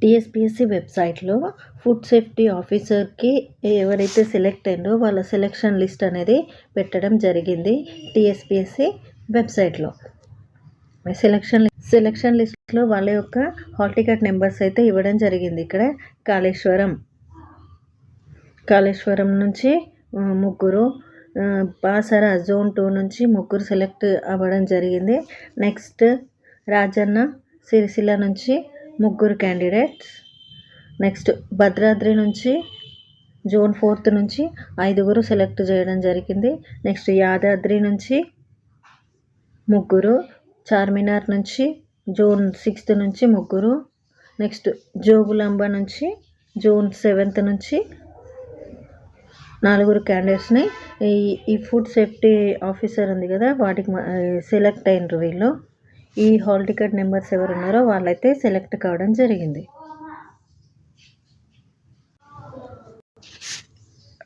TSPSC వెబ్సైట్లో food safety ఆఫీసర్కి ఎవరైతే సెలెక్ట్ అయిందో వాళ్ళ సెలెక్షన్ లిస్ట్ అనేది పెట్టడం జరిగింది టీఎస్పీఎస్సీ వెబ్సైట్లో. సెలక్షన్ సెలక్షన్ లిస్ట్లో వాళ్ళ యొక్క హాల్ టికెట్ నెంబర్స్ అయితే ఇవ్వడం జరిగింది ఇక్కడ కాళేశ్వరం. కాళేశ్వరం నుంచి ముగ్గురు పాసరా జోన్ టూ నుంచి ముగ్గురు సెలెక్ట్ అవ్వడం జరిగింది. నెక్స్ట్ రాజన్న సిరిసిల్ల నుంచి ముగ్గురు క్యాండిడేట్స్ నెక్స్ట్ భద్రాద్రి నుంచి జూన్ ఫోర్త్ నుంచి ఐదుగురు సెలెక్ట్ చేయడం జరిగింది. నెక్స్ట్ యాదాద్రి నుంచి ముగ్గురు చార్మినార్ నుంచి జూన్ సిక్స్త్ నుంచి ముగ్గురు. నెక్స్ట్ జోగులాంబ నుంచి జూన్ సెవెంత్ నుంచి నలుగురు క్యాండిడేట్స్ని ఈ ఈ ఫుడ్ సేఫ్టీ ఆఫీసర్ ఉంది కదా వాటికి సెలెక్ట్ అయినరు వీళ్ళు. ఈ హాల్ టికెట్ నెంబర్స్ ఎవరు ఉన్నారో వాళ్ళైతే సెలెక్ట్ కావడం జరిగింది.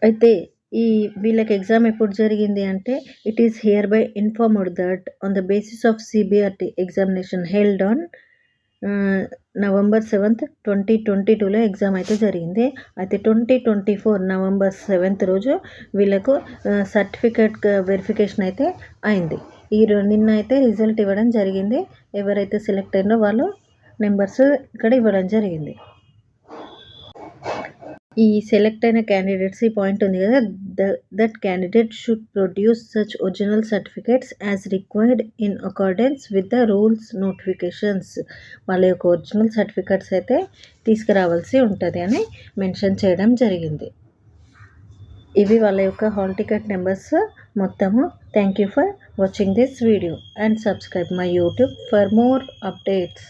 అయితే ఈ వీళ్ళకి ఎగ్జామ్ ఎప్పుడు జరిగింది అంటే it is hereby informed that on the basis of CBRT examination held on November seventh twenty twenty టూలో ఎగ్జామ్ అయితే జరిగింది. అయితే twenty twenty four November seventh రోజు వీళ్ళకు uh, సర్టిఫికేట్ వెరిఫికేషన్ అయితే అయింది. ఈ నిన్న అయితే రిజల్ట్ ఇవ్వడం జరిగింది. ఎవరైతే సెలెక్ట్ అయినో వాళ్ళు నెంబర్స్ ఇక్కడ ఇవ్వడం జరిగింది. ఈ సెలెక్ట్ అయిన క్యాండిడేట్స్ ఈ పాయింట్ ఉంది కదా the that candidate should produce such original certificates as required in accordance with the rules notifications. వాళ్ళ యొక్క ఒరిజినల్ సర్టిఫికేట్స్ అయితే తీసుకురావాల్సి ఉంటుంది అని మెన్షన్ చేయడం జరిగింది. ఇవి వాళ్ళ యొక్క హాల్ టికెట్ నెంబర్స్ మొత్తము. Thank you for watching this video and subscribe my YouTube for more updates